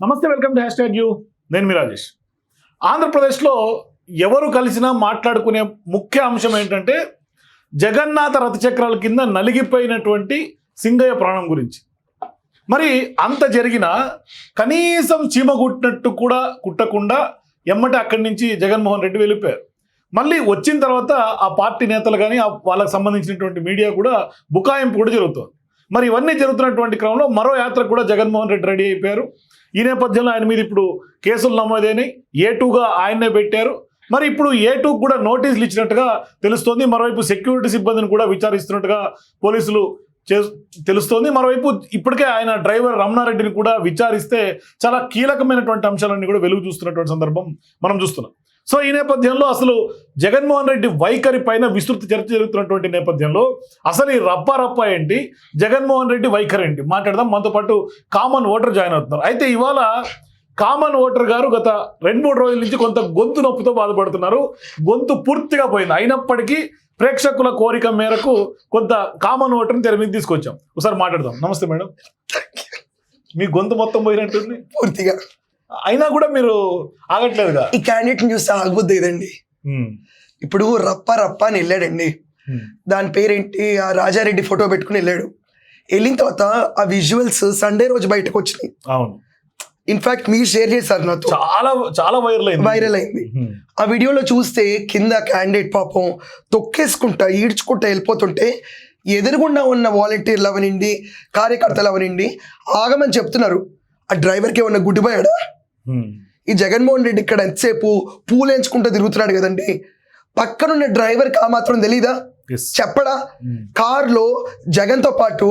నమస్తే welcome to hashtag you. నేను మీ రాజేష్. ఆంధ్రప్రదేశ్లో ఎవరు కలిసినా మాట్లాడుకునే ముఖ్య అంశం ఏంటంటే జగన్నాథ రథచక్రాల కింద నలిగిపోయినటువంటి సింగయ్య ప్రాణం గురించి. మరి అంత జరిగినా కనీసం చీమ కుట్టినట్టు కూడా కుట్టకుండా ఎమ్మటే అక్కడి నుంచి జగన్మోహన్ రెడ్డి వెళ్ళిపోయారు. మళ్ళీ వచ్చిన తర్వాత ఆ పార్టీ నేతలు కానీ వాళ్ళకి సంబంధించినటువంటి మీడియా కూడా బుకాయింపు కూడా జరుగుతుంది. మరి ఇవన్నీ జరుగుతున్నటువంటి క్రమంలో మరో యాత్రకు కూడా జగన్మోహన్ రెడ్డి రెడీ అయిపోయారు. ఈ నేపథ్యంలో ఆయన మీద ఇప్పుడు కేసులు నమోదైనాయి. ఏ టూగా ఆయన్నే పెట్టారు. మరి ఇప్పుడు ఏ టూ కూడా నోటీసులు ఇచ్చినట్టుగా తెలుస్తోంది. మరోవైపు సెక్యూరిటీ సిబ్బందిని కూడా విచారిస్తున్నట్టుగా పోలీసులు చే తెలుస్తోంది. మరోవైపు ఇప్పటికే ఆయన డ్రైవర్ రమణారెడ్డిని కూడా విచారిస్తే చాలా కీలకమైనటువంటి అంశాలన్నీ కూడా వెలుగు చూస్తున్నటువంటి సందర్భం మనం చూస్తున్నాం. సో ఈ నేపథ్యంలో అసలు జగన్మోహన్ రెడ్డి వైఖరి పైన విస్తృత చర్చ జరుగుతున్నటువంటి నేపథ్యంలో అసలు ఈ రప్ప రప్ప ఏంటి? జగన్మోహన్ రెడ్డి వైఖరి ఏంటి? మాట్లాడదాం. మనతో పాటు కామన్ ఓటర్ జాయిన్ అవుతున్నారు. అయితే ఇవాళ కామన్ ఓటర్ గారు గత రెండు మూడు రోజుల నుంచి కొంత గొంతు నొప్పితో బాధపడుతున్నారు. గొంతు పూర్తిగా పోయింది. అయినప్పటికీ ప్రేక్షకుల కోరిక మేరకు కొంత కామన్ ఓటర్ని తెర మీద తీసుకొచ్చాం. ఒకసారి మాట్లాడదాం. నమస్తే మేడం. మీ గొంతు మొత్తం పోయినట్టుంది? పూర్తిగా. అయినా కూడా మీరు ఆగట్లేదుగా? ఈ క్యాండిడేట్ని చూస్తే ఆగబుద్ది ఇదండి. ఇప్పుడు రప్ప రప్ప అని వెళ్ళాడండి. దాని పేరేంటి? ఆ రాజారెడ్డి ఫోటో పెట్టుకుని వెళ్ళాడు. వెళ్ళిన తర్వాత ఆ విజువల్స్ సండే రోజు బయటకు వచ్చినాయి. అవును. ఇన్ఫాక్ట్ మీరు షేర్ చేశారు నాతో. చాలా చాలా వైరల్ అయింది. వైరల్ అయింది. ఆ వీడియోలో చూస్తే కింద క్యాండిడేట్ పాపం తొక్కేసుకుంటా ఈడ్చుకుంటా వెళ్ళిపోతుంటే ఎదురుగుండా ఉన్న వాలంటీర్లు అవనండి కార్యకర్తలు అవనండి ఆగమని చెప్తున్నారు. ఆ డ్రైవర్కి ఏమన్నా గుడ్డిపోయాడా? ఈ జగన్మోహన్ రెడ్డి ఇక్కడ ఎంతసేపు పూలు ఎంచుకుంటూ తిరుగుతున్నాడు కదండి? పక్కనున్న డ్రైవర్కి ఆ మాత్రం తెలీదా. చెప్పడా? ఉమ్, కార్లో జగన్తో పాటు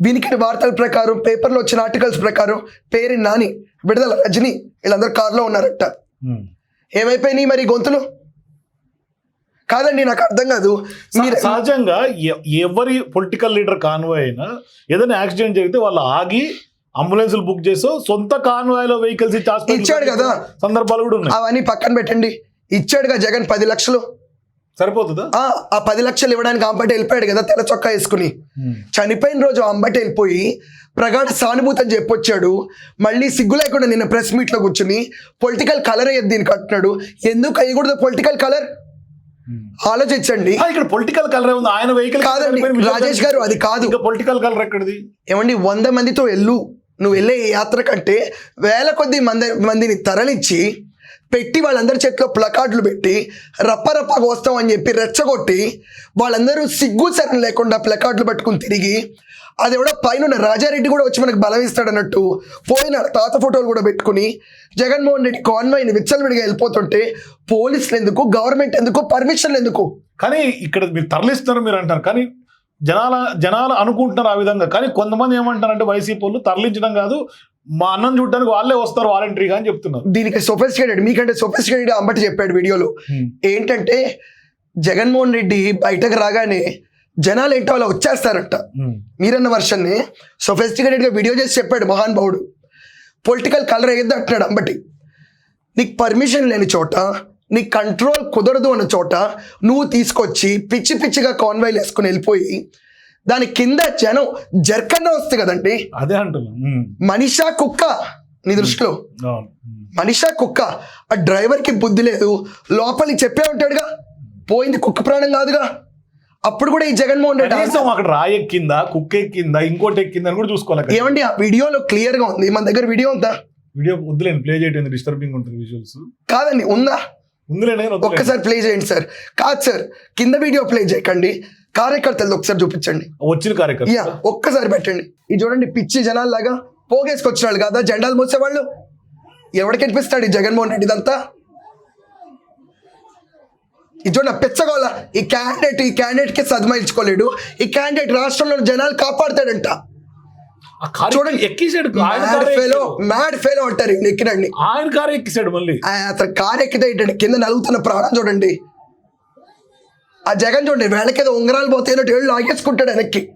వినికిడి వార్తల ప్రకారం పేపర్లో వచ్చిన ఆర్టికల్స్ ప్రకారం పేరు నాని విడుదల రజని వీళ్ళందరూ కార్లో ఉన్నారట. ఉమ్. ఏమైపోయినాయి మరి గొంతులు? కాదండి నాకు అర్థం కాదు. మీరు సహ- సహజంగా ఎవరి పొలిటికల్ లీడర్ కాన్వాయ్ అయినా ఏదైనా యాక్సిడెంట్ జరిగితే వాళ్ళు ఆగి అంబులెన్స్లు బుక్ చేసో సొంత కాన్వాయ్లో వెహికల్స్ ఇచ్చి ఇచ్చాడు కదా. సందర్భాలు కూడా ఉన్నాయి. అవన్నీ పక్కన పెట్టండి. ఇచ్చాడుగా జగన్ పది లక్షలు. సరిపోతుందా? ఆ పది లక్షలు ఇవ్వడానికి అంబటి వెళ్ళిపోయాడు కదా తెల్ల చొక్కా వేసుకుని. చనిపోయిన రోజు అంబటి వెళ్ళిపోయి ప్రగాఢ సానుభూతి అని చెప్పొచ్చాడు. మళ్ళీ సిగ్గు లేకుండా నిన్న ప్రెస్ మీట్లో కూర్చుని పొలిటికల్ కలర్ అయ్యేది దీనికి అంటున్నాడు? ఎందుకు అయ్యకూడదు పొలిటికల్ కలర్. ఆలోచించండి. ఇక్కడ పొలిటికల్ కలర్ ఉంది. ఆయన వెహికల్ కాదండి, రాజేష్ గారు, అది కాదు. పొలిటికల్ కలర్ ఎక్కడిది? ఏమండి వంద మందితో వెళ్ళు. నువ్వు వెళ్ళే యాత్ర కంటే వేల కొద్ది మంది మందిని తరలించి పెట్టి వాళ్ళందరి చేతిలో ప్లకార్డులు పెట్టి రప్ప వస్తాం అని చెప్పి రెచ్చగొట్టి వాళ్ళందరూ సిగ్గు సరణ లేకుండా ప్లకార్డులు పట్టుకుని తిరిగి అది కూడా పైన రాజారెడ్డి కూడా వచ్చి మనకు బలం ఇస్తాడన్నట్టు పోయిన తాత ఫోటోలు కూడా పెట్టుకుని జగన్మోహన్ రెడ్డి కాన్వాయ్ని విచ్చలవిడిగా వెళ్ళిపోతుంటే పోలీసులు ఎందుకు గవర్నమెంట్ ఎందుకు పర్మిషన్లు ఎందుకు? కానీ ఇక్కడ మీరు తరలిస్తున్నారు మీరు అంటారు. కానీ జనాల జనాలు అనుకుంటున్నారు ఆ విధంగా. కానీ కొంతమంది ఏమంటారంటే వైసీపీ వాళ్ళు తరలించడం కాదు మా అన్నం చూడడానికి వాళ్ళే వస్తారు వాలంటరీగా అని చెప్తున్నారు. దీనికి సొఫిస్టికేటెడ్ మీకంటే సొఫిస్టికేటెడ్ అంబటి చెప్పాడు వీడియోలో. ఏంటంటే జగన్మోహన్ రెడ్డి బయటకు రాగానే జనాలు ఏంటో అలా వచ్చేస్తారంట. మీరన్న వర్షన్ని సొఫిస్టికేటెడ్గా వీడియో చేసి చెప్పాడు మహాన్ భావుడు పొలిటికల్ కలర్ అయ్యద్దు అంటున్నాడు అంబటి. నీకు పర్మిషన్ లేని చోట నీ కంట్రోల్ కుదరదు అన్న చోట నువ్వు తీసుకొచ్చి పిచ్చి పిచ్చిగా కాన్వాయిల్ వేసుకుని వెళ్ళిపోయి దాని కింద జనం జర్కన్నా వస్తుంది కదండి? అదే అంటున్నాను ఉమ్, మనిషా కుక్క నీ దృష్టిలో. మనిషా కుక్క ఆ డ్రైవర్కి బుద్ధి లేదు లోపలికి చెప్పే ఉంటాడుగా. పోయింది కుక్క ప్రాణం కాదుగా. అప్పుడు కూడా ఈ జగన్మోహన్ రెడ్డి కనీసం అక్కడ రాయి ఎక్కిందా కుక్క ఎక్కిందా ఇంకోటి ఎక్కిందా అని కూడా చూసుకోవాలి. ఏమండి ఆ వీడియోలో క్లియర్గా ఉంది. మన దగ్గర వీడియో ఉందా? వీడియో వద్దులేండి ప్లే చేయడం డిస్టర్బింగ్ ఉంటుంది విజువల్స్ కాదండి ఉందా. ఒక్కసారి ప్లే చేయండి సార్. కాదు సార్ కింద వీడియో ప్లే చేయకండి. కార్యకర్తలు ఒకసారి చూపించండి. వచ్చిన కార్యకర్త. యా ఒక్కసారి పెట్టండి. ఇది చూడండి పిచ్చి జనాల్లాగా పోగేసుకొచ్చిన వాళ్ళు కదా? జెండాలు మోసేవాళ్ళు? ఎవరికి కనిపిస్తాడు ఈ జగన్మోహన్ రెడ్డి ఇదంతా? ఇది చూడండి పెచ్చగోళ్ళ. ఈ క్యాండిడేట్ ఈ క్యాండిడేట్కి సద్మయించుకోలేడు ఈ క్యాండిడేట్ రాష్ట్రంలో జనాలు కాపాడుతాడంట. చూడండి. ఎక్కిసాడు. మ్యాడ్ ఫెలో ఎక్కాడు. మ్యాడ్ ఫెలో అంటారు ఎక్కినండి ఆయన కారు ఎక్కిసాడు మళ్ళీ. అతను కారు ఎక్కితే ఏంటండి? కింద నలుగుతున్న ప్రాణం చూడండి. ఆ జగన్ చూడండి వేళకేదో ఉంగరాలు పోతే ఏళ్ళు లాగేసుకుంటాడు వెనక్కి.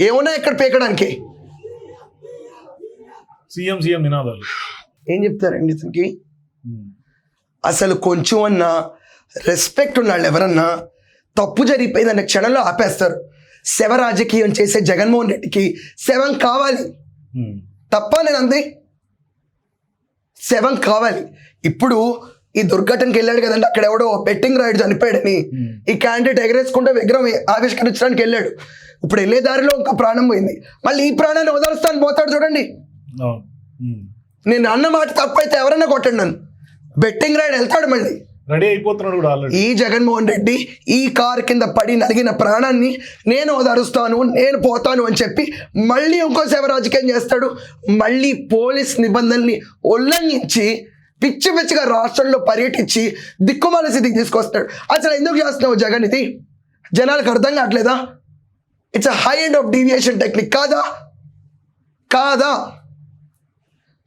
ఏమున్నా ఎక్కడ పీకడానికి? సీఎం సీఎం నినాదాలు. ఏం చెప్తారండి ఇతనికి. అసలు కొంచెం అన్నా రెస్పెక్ట్ ఉన్న వాళ్ళు ఎవరన్నా తప్పు జరిగిపోయిందన్న క్షణంలో ఆపేస్తారు. శవ రాజకీయం చేసే జగన్మోహన్ రెడ్డికి శవం కావాలి. తప్ప నేను అంది? శవం కావాలి. ఇప్పుడు ఈ దుర్ఘటనకి వెళ్ళాడు కదండి అక్కడ ఎవడో బెట్టింగ్ రాయుడు చనిపోయాడని. ఈ క్యాండిడేట్ ఎగరేసుకుంటే విగ్రహం ఆవిష్కరించడానికి వెళ్ళాడు. ఇప్పుడు వెళ్ళే దారిలో ఒక ప్రాణం పోయింది. మళ్ళీ ఈ ప్రాణాన్ని వదలుస్తాను పోతాడు చూడండి. నేను అన్న మాట తప్పైతే ఎవరైనా కొట్టండి నన్ను. బెట్టింగ్ రాయుడు వెళ్తాడు మళ్ళీ. రెడీ అయిపోతున్నాడు కూడా ఈ జగన్మోహన్ రెడ్డి ఈ కారు కింద పడి నలిగిన ప్రాణాన్ని నేను ఓదారుస్తాను నేను పోతాను అని చెప్పి మళ్ళీ ఇంకో సేవ రాజకీయం చేస్తాడు. మళ్ళీ పోలీస్ నిబంధనల్ని ఉల్లంఘించి పిచ్చి పిచ్చిగా రాష్ట్రంలో పర్యటించి దిక్కుమాల స్థితికి తీసుకొస్తాడు. అసలు ఎందుకు చేస్తున్నావు జగన్ ఇది? జనాలకు అర్థం కావట్లేదా? It's a high end of deviation technique కాదా? కాదా?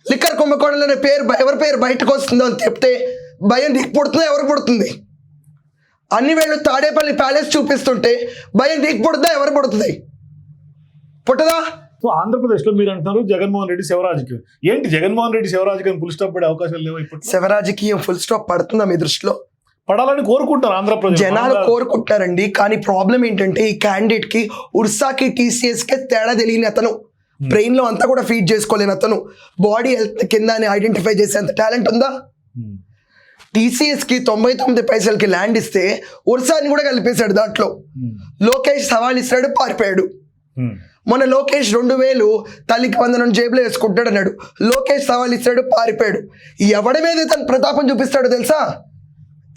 లిక్కర్ కుంభకోణంలోనే పేరు ఎవరి పేరు బయటకు వస్తుందో అని చెప్తే భయం నీకు పుడుతుందో ఎవరికి పుడుతుంది? అన్ని వేళ్ళు తాడేపల్లి ప్యాలెస్ చూపిస్తుంటే భయం నీకు పుడుతుందా ఎవరు పుడుతుంది? పుట్టదా? సో ఆంధ్రప్రదేశ్లో మీరు అంటున్నారు జగన్మోహన్ రెడ్డి శివరాజకీయం. ఏంటి జగన్మోహన్ రెడ్డి శివరాజకీయం? పులి స్టాప్ పడే అవకాశాలు లేవు ఇప్పట్లో శివరాజకీయం ఫుల్ స్టాప్ పడుతుందా మీ దృష్టిలో? పడాలని కోరుకుంటారు ఆంధ్రప్రదేశ్ జనాలు కోరుకుంటారండి కానీ ప్రాబ్లం ఏంటంటే ఈ క్యాండిడేట్కి ఉర్సాకి టీసీఎస్కి తేడా తెలియని అతను. బ్రెయిన్లో అంతా కూడా ఫీడ్ చేసుకోలేని అతను. బాడీ హెల్త్ కింద అని ఐడెంటిఫై చేసేంత టాలెంట్ ఉందా? ఉమ్. టీసీఎస్కి తొంభై తొమ్మిది పైసలకి ల్యాండ్ ఇస్తే ఉర్సాని కూడా కలిపేశాడు దాంట్లో ఉమ్. లోకేష్ సవాల్ ఇస్తాడు పారిపోయాడు ఉమ్. మొన్న లోకేష్ రెండు వేలు తల్లికి వందనం జేబులో వేసుకుంటాడు అన్నాడు లోకేష్ సవాల్ ఇస్తాడు పారిపోయాడు ఎవడి మీద తన ప్రతాపం చూపిస్తాడో తెలుసా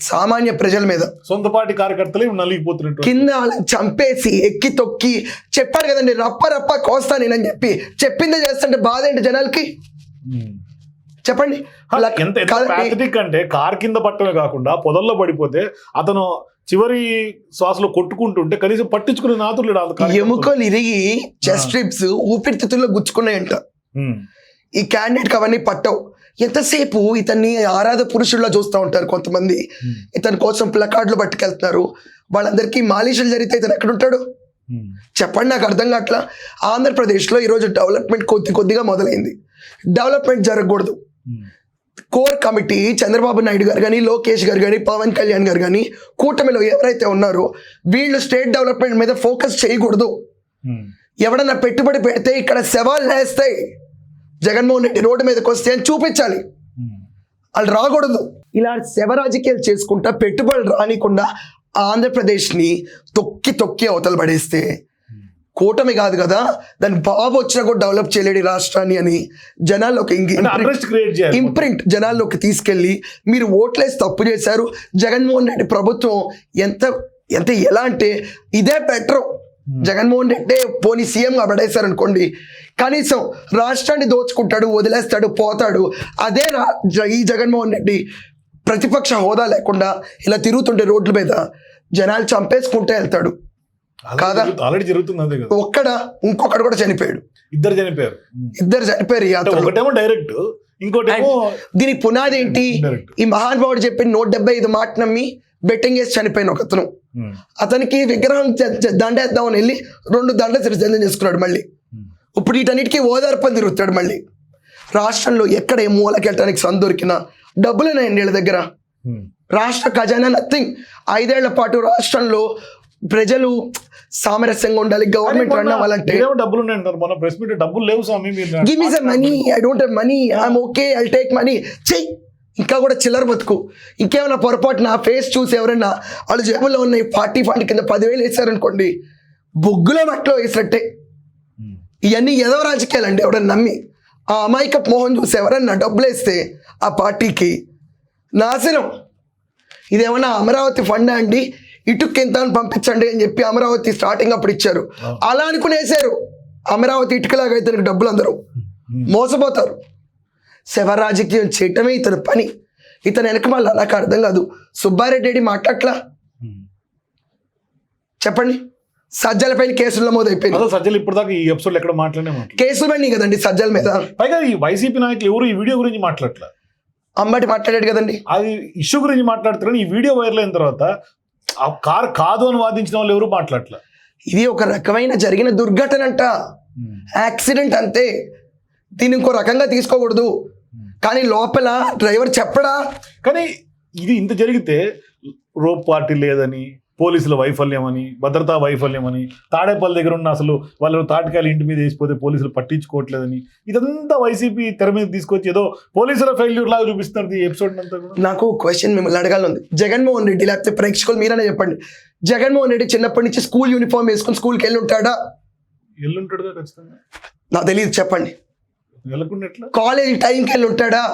సామాన్య ప్రజల మీద సొంత పార్టీ కార్యకర్తలే నలిగిపోతున్నట్టు కింద చంపేసి ఎక్కి తొక్కి చెప్పాడు కదండి రప్ప రప్ప కోస్తా నేనని చెప్పి చెప్పిందే చేస్తుంటే బాధ ఏంటి జనాలకి ఉమ్. చెప్పండి ఎంత ఎంత అంటే కార్ కింద పట్టమే కాకుండా పొదల్లో పడిపోతే అతను చివరి శ్వాసలో కొట్టుకుంటుంటే కనీసం పట్టించుకునే నాతులు లేడు. ఎముకలు ఇరిగి చెస్ట్ ట్రిప్స్ ఊపిరితిత్తుల్లో గుచ్చుకున్నాయంట. ఈ క్యాండిడేట్కి అవన్నీ పట్టవు ఎంతసేపు ఇతన్ని ఆరాధ పురుషుల్లా చూస్తూ ఉంటారు కొంతమంది. ఇతని కోసం ప్లకార్డులు పట్టుకెళ్తున్నారు వాళ్ళందరికీ మాలిషులు జరిగితే ఇతను ఎక్కడ ఉంటాడు ఉమ్. చెప్పండి నాకు అర్థం కావట్లా ఆంధ్రప్రదేశ్లో ఈరోజు డెవలప్మెంట్ కొద్ది కొద్దిగా మొదలైంది డెవలప్మెంట్ జరగకూడదు. కోర్ కమిటీ చంద్రబాబు నాయుడు గారు కానీ లోకేష్ గారు కానీ పవన్ కళ్యాణ్ గారు కానీ కూటమిలో ఎవరైతే ఉన్నారో వీళ్ళు స్టేట్ డెవలప్మెంట్ మీద ఫోకస్ చేయకూడదు. ఎవడన్నా పెట్టుబడి పెడితే ఇక్కడ శవాలు లేస్తాయి. జగన్మోహన్ రెడ్డి రోడ్డు మీదకి వస్తే అని చూపించాలి. వాళ్ళు రాకూడదు. ఇలా శవ రాజకీయాలు చేసుకుంటా పెట్టుబడులు రానికుండా ఆంధ్రప్రదేశ్ని తొక్కి తొక్కి అవతల పడేస్తే కూటమి కాదు కదా దాని బాబు వచ్చినా కూడా డెవలప్ చేయలేడు ఈ రాష్ట్రాన్ని అని జనాల్లోకి ఇంప్రింట్ జనాల్లోకి తీసుకెళ్ళి మీరు ఓట్లేసి తప్పు చేశారు. జగన్మోహన్ రెడ్డి ప్రభుత్వం ఎంత ఎంత ఎలా అంటే ఇదే బెటర్ జగన్మోహన్ రెడ్డి పోనీ సీఎంగా పడేశారు అనుకోండి కనీసం రాష్ట్రాన్ని దోచుకుంటాడు వదిలేస్తాడు పోతాడు అదే రా జ- ఈ జగన్మోహన్ రెడ్డి ప్రతిపక్ష హోదా లేకుండా ఇలా తిరుగుతుంటే రోడ్ల మీద జనాలు చంపేసుకుంటే వెళ్తాడు. కాదా? ఆల్రెడీ జరుగుతుంది కదా ఒక్కడ ఇంకొకడు కూడా చనిపోయాడు ఇద్దరు చనిపోయారు. ఇద్దరు చనిపోయారు ఈ అంటే యాత్రలో ఒకటేమో డైరెక్ట్ ఇంకోటేమో దీనికి పునాది ఏంటి. ఈ మహానుభావుడు చెప్పిన నూట డెబ్బై ఐదు మాట నమ్మి బెట్టింగ్ వేసి చనిపోయిన ఒక అతను. అతనికి విగ్రహం దండేద్దామని వెళ్ళి రెండు దండ సిరిచందం చేసుకున్నాడు మళ్ళీ. ఇప్పుడు వీటన్నిటికీ ఓదార్పని తిరుగుతాడు మళ్ళీ రాష్ట్రంలో ఎక్కడ ఏ మూలకెళ్ళటానికి సందు దొరికినా డబ్బులేనాయండి వీళ్ళ దగ్గర. రాష్ట్ర ఖజానా నథింగ్ ఐదేళ్ళ పాటు రాష్ట్రంలో ప్రజలు సామరస్యంగా ఉండాలి గవర్నమెంట్ రన్ అవ్వాలంటే. డబ్బులు ఉన్నాయి ప్రెస్ మీట్ డబ్బులు లేవు స్వామి give me some money I don't have money I'm okay I take money చెయ్యి ఇంకా కూడా చిల్లర బతుకు. ఇంకేమైనా పొరపాటు నా ఫేస్ చూసి ఎవరైనా వాళ్ళ జేబులో ఉన్న ఈ పార్టీ ఫండ్ కింద పదివేలు వేసారనుకోండి బొగ్గులో మట్లో వేసినట్టే. ఉమ్. ఇవన్నీ ఏదో రాజకీయాలండి ఎవడన్నా నమ్మి. ఆ అమాయక మోహన్ చూసి ఎవరన్నా డబ్బులు వేస్తే ఆ పార్టీకి నాశనం. ఇదేమన్నా అమరావతి ఫండ్ అండి? ఇటుక్కి ఎంత అని పంపించండి అని చెప్పి అమరావతి స్టార్టింగ్ అప్పుడు ఇచ్చారు. అలా అనుకుని వేశారు అమరావతి ఇటుకలాగా అయితే డబ్బులు అందరూ మోసపోతారు. శవ రాజకీయం చేయటమే ఇతని పని. ఇతని వెనక మళ్ళీ నాకు అర్థం కాదు. సుబ్బారెడ్డి రెడ్డి మాట్లాడట్లా. చెప్పండి. సజ్జల పైన కేసులు నమోదైపోయింది అసలు సజ్జలు ఇప్పుడు దాకా ఈ ఎపిసోడ్ ఎక్కడ మాట్లాడే కేసులు పడినాయి కదండి సజ్జల మీద? పైగా ఈ వైసీపీ నాయకులు ఎవరు ఈ వీడియో గురించి మాట్లాడట్లా? అంబటి మాట్లాడాడు కదండి. అది ఇష్యూ గురించి మాట్లాడుతారని ఈ వీడియో వైరల్ అయిన తర్వాత ఆ కార్ కాదు అని వాదించిన వాళ్ళు ఎవరు మాట్లాడట్లా? ఇది ఒక రకమైన జరిగిన దుర్ఘటన అంట యాక్సిడెంట్ అంతే. దీన్ని ఇంకో రకంగా తీసుకోకూడదు. కానీ లోపల డ్రైవర్ చెప్పడా? కానీ ఇది ఇంత జరిగితే రోప్ పార్టీ లేదని పోలీసుల వైఫల్యం అని భద్రతా వైఫల్యం అని తాడేపల్లి దగ్గర ఉన్న అసలు వాళ్ళు తాటికాయలు ఇంటి మీద వేసిపోతే పోలీసులు పట్టించుకోవట్లేదని. ఇదంతా వైసీపీ తెర మీద తీసుకొచ్చి ఏదో పోలీసుల ఫెయిల్యూర్ లాగా చూపిస్తున్నారు ఈ ఎపిసోడ్ అంతా కూడా. నాకు క్వశ్చన్ మిమ్మల్ని అడగాలని జగన్మోహన్ రెడ్డి లేకపోతే ప్రేక్షకులు మీరనే చెప్పండి. జగన్మోహన్ రెడ్డి చిన్నప్పటి నుంచి స్కూల్ యూనిఫామ్ వేసుకుని స్కూల్కి వెళ్ళి ఉంటాడా ఎల్లుంటాడుగా ఖచ్చితంగా. నాకు తెలియదు చెప్పండి. వెళ్ళకుండా కాలేజ్ టైంకి వెళ్ళి ఉంటాడా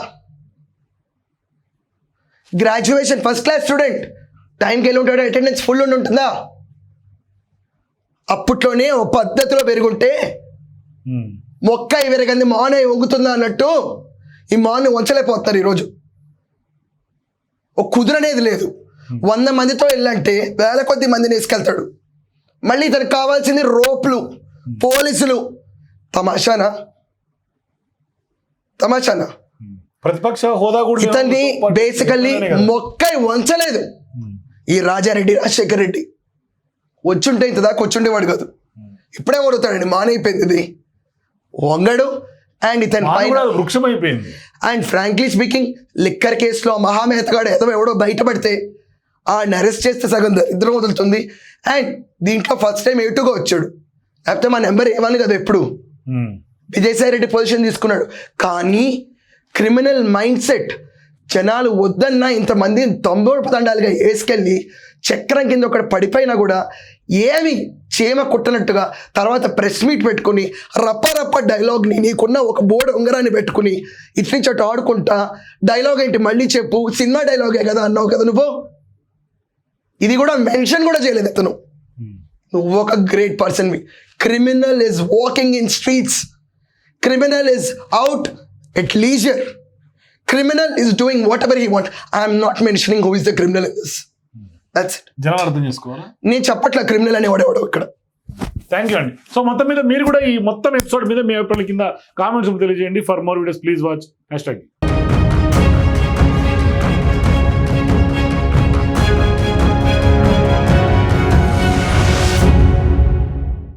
గ్రాడ్యుయేషన్ ఫస్ట్ క్లాస్ స్టూడెంట్ టైంకి వెళ్ళి ఉంటాడా అటెండెన్స్ ఫుల్ ఉండి ఉంటుందా అప్పట్లోనే ఒక పద్ధతిలో పెరుగుంటే. మొక్క విరగంది మాన వంగుతుందా అన్నట్టు ఈ మాను వంచలేకపోతున్నారు ఈరోజు ఒక కుదురనేది లేదు వంద మందితో వెళ్ళంటే వేల కొద్ది మందిని వేసుకెళ్తాడు మళ్ళీ ఇతనికి కావాల్సింది రోప్లు పోలీసులు తమాషానా తమాషానా. ప్రతిపక్ష హోదా కూడా. ఇతన్ని బేసికల్లీ. మొక్కై వంచలేదు. ఈ రాజారెడ్డి రాజశేఖర్ రెడ్డి వచ్చుంటే ఇంత దాకా వచ్చుండేవాడు కాదు. ఇప్పుడే కొడుతాడండి మానైపోయింది ఇది. వంగడు అండ్ ఇతని పైన కూడా వృక్షం అయిపోయింది అండ్ ఫ్రాంక్లీ స్పీకింగ్ లిక్కర్ కేసులో మహామేతగాడు ఏదో ఎవడో బయటపడితే ఆడిని అరెస్ట్ చేస్తే సగం దరిద్రం వదులుతుంది. అండ్ దీంట్లో ఫస్ట్ టైం ఎటుగా వచ్చాడు. లేకపోతే మా నెంబర్ ఏమని కదా ఎప్పుడు. విజయసాయి రెడ్డి పొజిషన్ తీసుకున్నాడు. కానీ క్రిమినల్ మైండ్ సెట్ జనాలు వద్దన్నా ఇంతమంది తొంభోడు తండాలుగా వేసుకెళ్ళి చక్రం కింద ఒకటి పడిపోయినా కూడా ఏమి చీమ కుట్టనట్టుగా తర్వాత ప్రెస్ మీట్ పెట్టుకుని రప్ప రప్ప డైలాగ్ని నీకున్న ఒక బోర్డు ఉంగరాన్ని పెట్టుకుని ఇటు నుంచి అటు ఆడుకుంటా. డైలాగ్ ఏంటి మళ్ళీ చెప్పు. సినిమా డైలాగే కదా అన్నావు కదా నువ్వు? ఇది కూడా మెన్షన్ కూడా చేయలేదు అతను. ఉమ్. నువ్వు ఒక great పర్సన్వి criminal is walking in streets. Criminal is out at leisure. Criminal is doing whatever he want I'm not mentioning who is the criminal in this that's it జనాలు అర్థం చేసుకోవాలా? నేను చెప్పట్లే క్రిమినల్ అనేవాడు ఎవడో ఇక్కడ. థ్యాంక్ యూ అండి so మొత్తం మీద మీరు కూడా ఈ మొత్తం ఎపిసోడ్ మీద మీ అభిప్రాయాల కింద కామెంట్స్ తెలియజేయండి. For more videos please watch hashtag